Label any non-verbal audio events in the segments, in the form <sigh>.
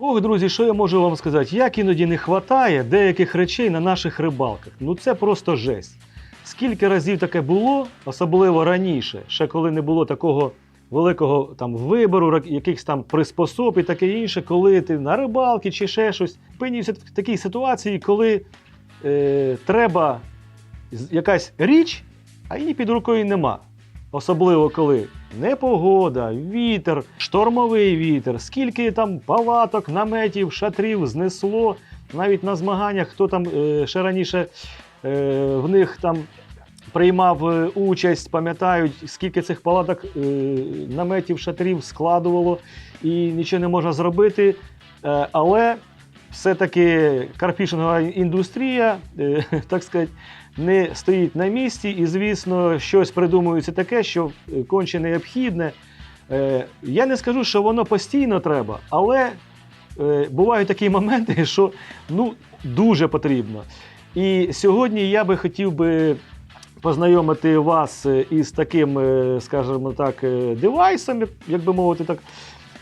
Ох, друзі, що я можу вам сказати? Як іноді не вистачає деяких речей на наших рибалках. Ну це просто жесть. Скільки разів таке було, особливо раніше, ще коли не було такого великого там вибору, якихось там приспособ і таке інше, коли ти на рибалки чи ще щось. Опинився в такій ситуації, коли е, треба якась річ, а її під рукою нема. Особливо коли непогода, вітер, штормовий вітер, скільки там палаток, наметів, шатрів знесло. Навіть на змаганнях, хто там е, ще раніше е, в них там приймав е, участь, пам'ятають, скільки цих палаток, е, наметів, шатрів складувало і нічого не можна зробити. Е, але все-таки карфішингова індустрія, е, <laughs> так сказати, не стоїть на місці, і, звісно, щось придумується таке, що е, конче необхідне. Е, Я не скажу, що воно постійно треба, але бувають такі <laughs> моменти, що ну, дуже потрібно. І сьогодні я би хотів би познайомити вас із таким, скажімо так, девайсом, як би мовити, так,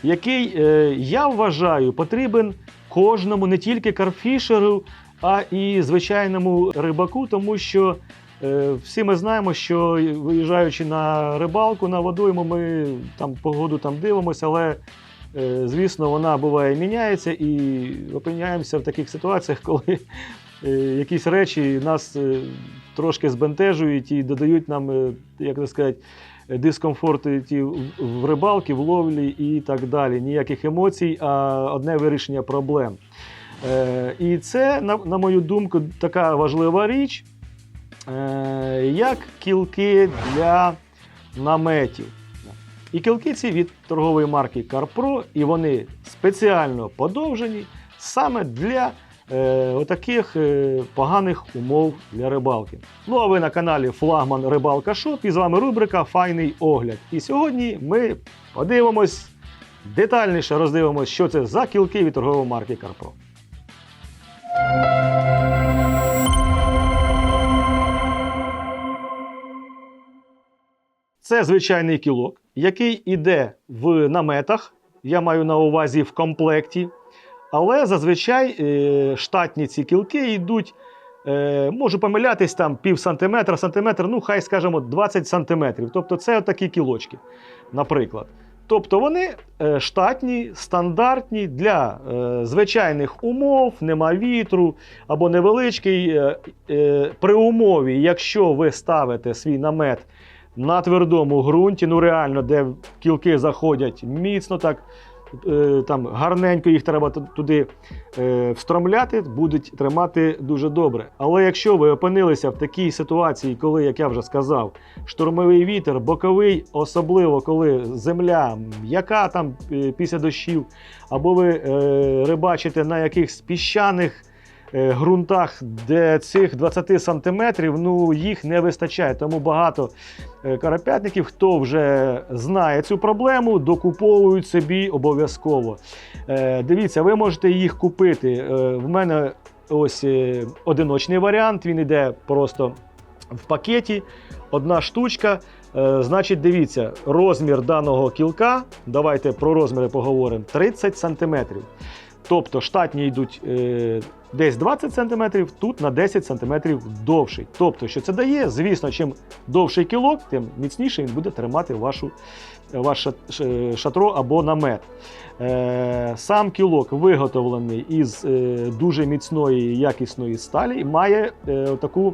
який е, я вважаю потрібен кожному, не тільки карфішеру, а і звичайному рибаку, тому що е, всі ми знаємо, що виїжджаючи на рибалку, на водойму, ми там погоду там дивимося, але е, звісно, вона буває міняється і опиняємося в таких ситуаціях, <laughs> коли якісь речі нас трошки збентежують і додають нам, як так сказати, дискомфорт ті в рибалці, в ловлі і так далі. Ніяких емоцій, а одне вирішення проблем. Е, І це, на, мою думку, така важлива річ, е, як кілки для наметів. І кілки ці від торгової марки CarPro, і вони спеціально подовжені саме для отаких е, поганих умов для рибалки. Ну а ви на каналі Флагман Рибалка Шоп і з вами рубрика Файний огляд. І сьогодні ми подивимось детальніше роздивимось, що це за кілки від торгової марки CarPro. Це звичайний кілок, який іде в наметах. Я маю на увазі в комплекті. Але зазвичай е, штатні ці кілки йдуть, е, можу помилятись там пів сантиметра, сантиметр, ну хай скажемо 20 сантиметрів. Тобто це такі кілочки, наприклад. Тобто вони е, штатні, стандартні для звичайних умов, нема вітру або невеличкий. При умові, якщо ви ставите свій намет на твердому ґрунті, ну реально, де кілки заходять міцно, так там гарненько їх треба туди е, встромляти, будуть тримати дуже добре. Але якщо ви опинилися в такій ситуації, коли, як я вже сказав, штурмовий вітер, боковий, особливо коли земля м'яка там е, після дощів, або ви е, рибачите на якихось піщаних е, ґрунтах, де цих 20 сантиметрів, ну їх не вистачає. Тому багато е, карапятників, хто вже знає цю проблему, докуповують собі обов'язково. Е, Дивіться, ви можете їх купити. Е, В мене ось е, одиночний варіант, він йде просто в пакеті. Одна штучка. Е, Значить, дивіться, розмір даного кілка, давайте про розміри поговоримо, 30 сантиметрів. Тобто штатні йдуть е, десь 20 см, тут на 10 см довший. Тобто, що це дає? Звісно, чим довший кілок, тим міцніше він буде тримати вашу, ваш шатро або намет. Е, сам кілок виготовлений із е, дуже міцної якісної сталі і має е, таку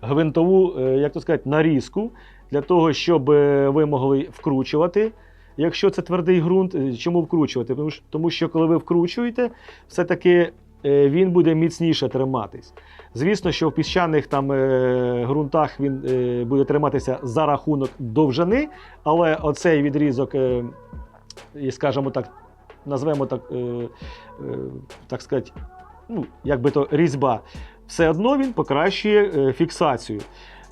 гвинтову, е, як то сказати, нарізку для того, щоб е, ви могли вкручувати. Якщо це твердий ґрунт, Е, чому вкручувати? Тому що, коли ви вкручуєте, все-таки е, він буде міцніше триматись. Звісно, що в піщаних там е, ґрунтах він буде триматися за рахунок довжини, але оцей відрізок, скажімо так, назвемо так, так сказати, ну, як би то різьба, все одно він покращує фіксацію.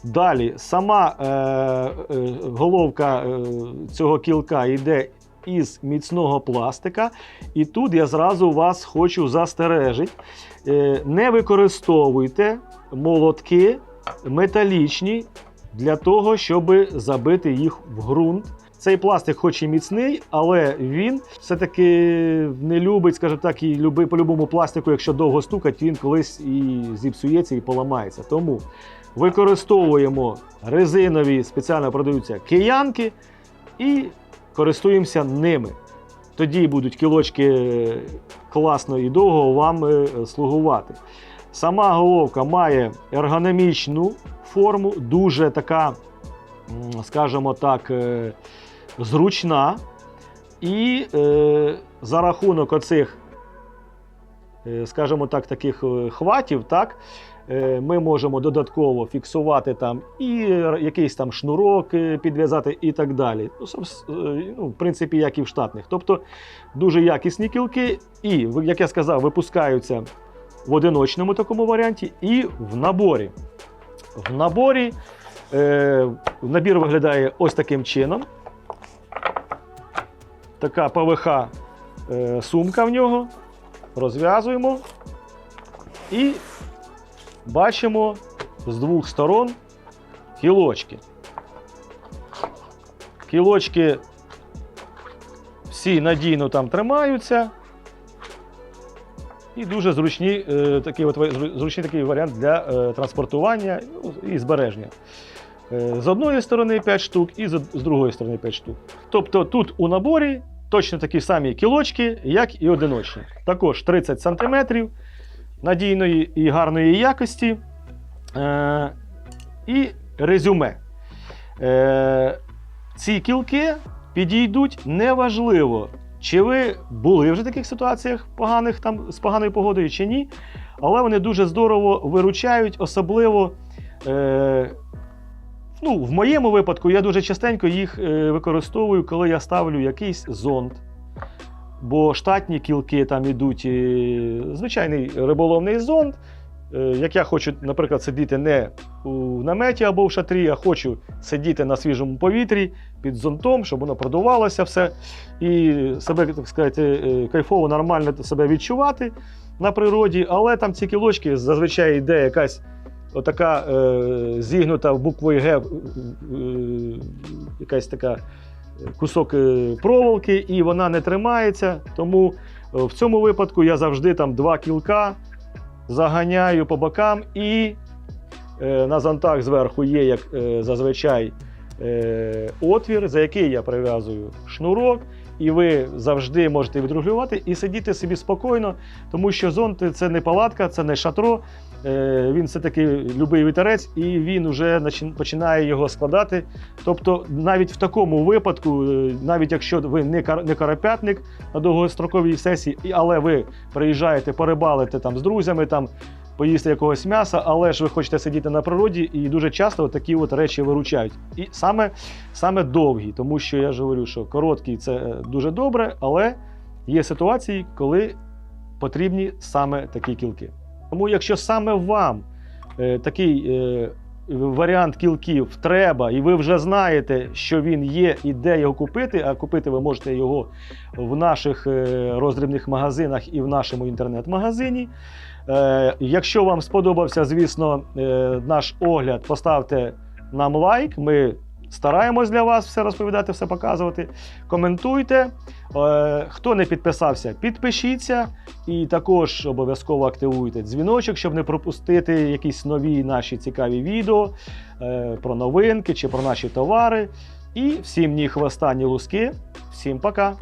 Далі, сама е, е, головка е, цього кілка йде із міцного пластика. І тут я зразу вас хочу застережити. Е, не використовуйте молотки металічні для того, щоб забити їх в ґрунт. Цей пластик, хоч і міцний, але він все-таки не любить, скажімо так, і люби, по любому пластику, якщо довго стукать, він колись і зіпсується і поламається. Тому використовуємо резинові, спеціально продаються киянки і користуємося ними. Тоді будуть кілочки класно і довго вам е, слугувати. Сама головка має ергономічну форму, дуже така, скажімо так, е, зручна. І е, за рахунок оцих, е, скажімо так, таких е, хватів, так, е, ми можемо додатково фіксувати там і якийсь там шнурок е, підв'язати і так далі. Ну, е, ну, в принципі, як і в штатних. Тобто дуже якісні кілки, і, як я сказав, випускаються в одиночному такому варіанті і в наборі. В наборі е, набір виглядає ось таким чином. Така ПВХ е, сумка в нього. Розв'язуємо і бачимо з двох сторон кілочки. Кілочки всі надійно там тримаються. І дуже зручні, е, такий от, зручний такий варіант для е, транспортування і збереження. Е, з одної сторони 5 штук і з, з другої сторони 5 штук. Тобто тут у наборі точно такі самі кілочки, як і одиночні. Також 30 см надійної і гарної якості. Е, і резюме. Е, ці кілки підійдуть неважливо, чи ви були вже в таких ситуаціях поганих там з поганою погодою чи ні. Але вони дуже здорово виручають, особливо. Е, ну, в моєму випадку я дуже частенько їх е, використовую, коли я ставлю якийсь зонд. Бо штатні кілки там ідуть е, звичайний риболовний зонд. Е, Як я хочу, наприклад, сидіти не у наметі або в шатрі, а хочу сидіти на свіжому повітрі під зонтом, щоб воно продувалося все і себе, так сказати, е, кайфово, нормально себе відчувати на природі. Але там ці кілочки зазвичай йде якась отака е, зігнута буквою Г, е, якась така кусок е, проволоки, і вона не тримається. Тому е, в цьому випадку я завжди там два кілка заганяю по бокам і е, на зонтах зверху є, як зазвичай, отвір, за який я прив'язую шнурок. І ви завжди можете відрегулювати і сидіти собі спокійно, тому що зонт це не палатка, це не шатро. Е, Він все-таки любий вітерець, і він вже починає його складати. Тобто, навіть в такому випадку, е, навіть якщо ви не кар- карапятник на довгостроковій сесії, але ви приїжджаєте порибалити там з друзями, там поїсти якогось м'яса, але ж ви хочете сидіти на природі, і дуже часто такі от речі виручають. І саме, саме довгі, тому що я ж говорю, що короткі це е, дуже добре, але є ситуації, коли потрібні саме такі кілки. Тому, якщо саме вам е, такий е, варіант кілків треба, і ви вже знаєте, що він є і де його купити, а купити ви можете його в наших е, роздрібних магазинах і в нашому інтернет-магазині. Е, Якщо вам сподобався, звісно, е, наш огляд, поставте нам лайк. Ми стараємось для вас все розповідати, все показувати. Коментуйте. Е, Хто не підписався, підпишіться. І також обов'язково активуйте дзвіночок, щоб не пропустити якісь нові наші цікаві відео е, про новинки чи про наші товари. І всім ні хвоста, ні луски. Всім пока!